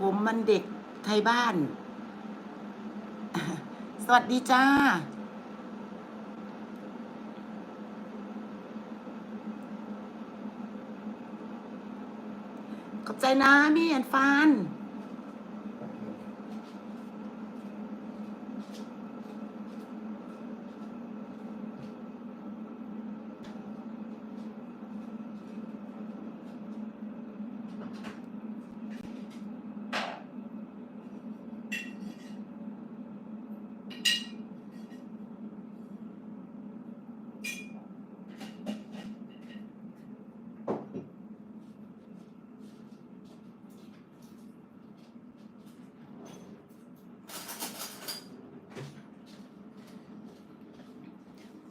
ผมมันเด็กไทยบ้าน สวัสดีจ้า ขอบใจนะมี่แอนฟาน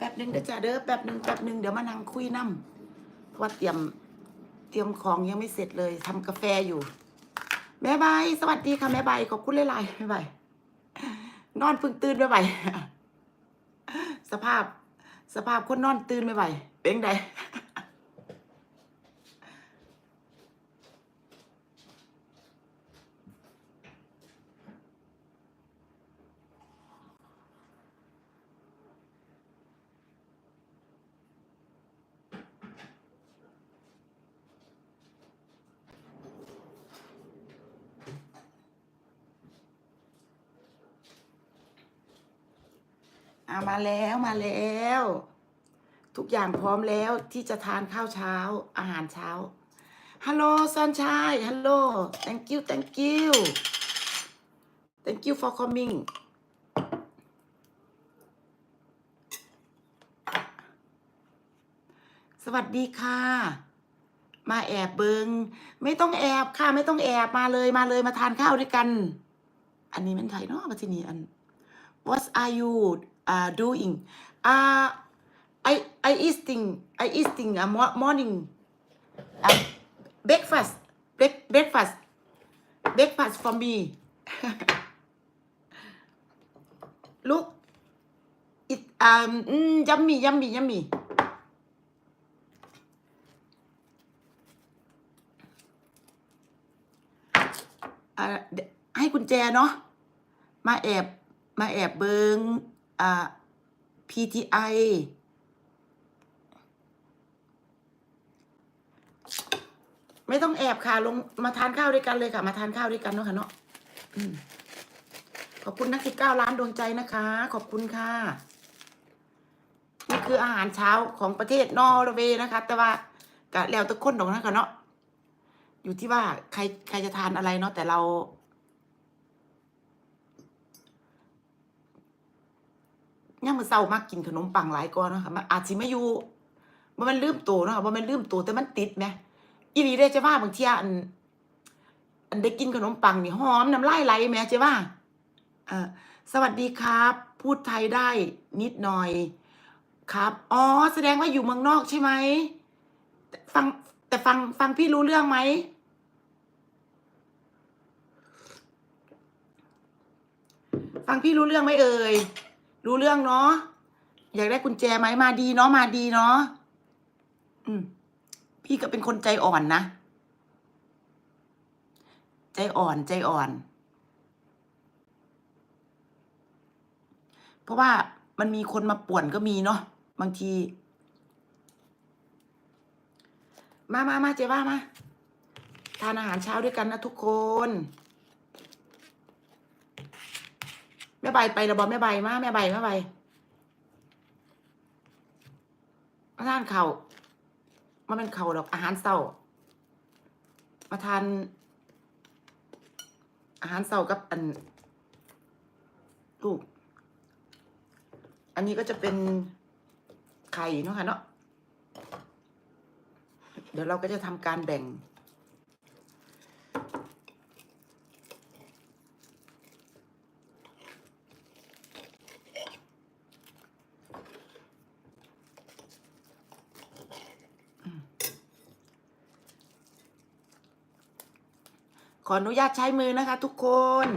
แป๊บหนึ่งเด้อจ้าเด้อแป๊บหนึ่งแป๊บหนึ่งเดี๋ยวมานั่งคุยน้ำเพราะว่าเตรียมเตรียมของยังไม่เสร็จเลยทำกาแฟอยู่แม่ใบสวัสดีค่ะแม่ใบขอบคุณหลายๆแม่ใบนอนเพิ่งตื่นแม่ใบสภาพ สภาพคนนอนตื่นแม่ใบเป็นไง อามาแล้วมาแล้ว ทุกอย่างพร้อมแล้วที่จะทานข้าวเช้าอาหารเช้าฮัลโหลซันชายฮัลโหล thank you thank you thank you for coming สวัสดีค่ะ มาแอบเบิง ไม่ต้องแอบค่ะ ไม่ต้องแอบมาเลยมาเลยมาทานข้าวด้วยกัน อันนี้มันไทยเนาะมาที่นี่อัน What are you uh, doing? Uh, I I eating I eating a mo- morning uh, breakfast break, breakfast breakfast for me. Look, it um mm, yummy yummy yummy. อ่าให้กุญแจเนาะมาแอบมาแอบเบิง อ่า PTI ไม่ต้องแอบค่ะ ลงมาทานข้าวด้วยกันเลยค่ะ มาทานข้าวด้วยกันเนาะค่ะเนาะขอบคุณนักสิบเก้าล้านดวงใจนะคะ ขอบคุณค่ะ นี่คืออาหารเช้าของประเทศนอร์เวย์นะคะ แต่ว่ากะแล้วแตะคนดอกนะคะเนาะอยู่ที่ว่าใครใครจะทานอะไรเนาะแต่เรา ย่างมือเศร้ามากกินขนมปังหลายก้อนนะคะมันอาจสิไม่อยู่ว่ามันลืมตัวนะคะว่ามันลืมตัวแต่มันติดไหมอีนีได้จะว่าบางทีอัน อันได้กินขนมปังนี่หอมน้ำลายไหลแหมจ้ว่าเออสวัสดีครับ พูดไทยได้นิดหน่อยครับอ๋อแสดงว่าอยู่เมืองนอกใช่ไหมฟังแต่ฟังฟังพี่รู้เรื่องไหมฟังพี่รู้เรื่องไหมเอ่ย รู้เรื่องเนาะอยากได้กุญแจไหมมาดีเนาะมาดีเนาะอืม พี่ก็เป็นคนใจอ่อนนะ ใจอ่อนใจอ่อน เพราะว่ามันมีคนมาป่วนก็มีเนาะบางที มามามาเจ๊ว่ามาทานอาหารเช้าด้วยกันนะทุกคน แม่ใบไประบอแม่ใบมาแม่ใบแม่ใบมาทานเขา่ามันเป็นเข่าดอกอาหารเศร้ามาทาน อาหารเศร้ากับอันลูก อันนี้ก็จะเป็นไข่เนาะค่ะเนาะเดี๋ยวเราก็จะทำการแบ่ง ข ออนุญาตใช้มือนะคะทุกคน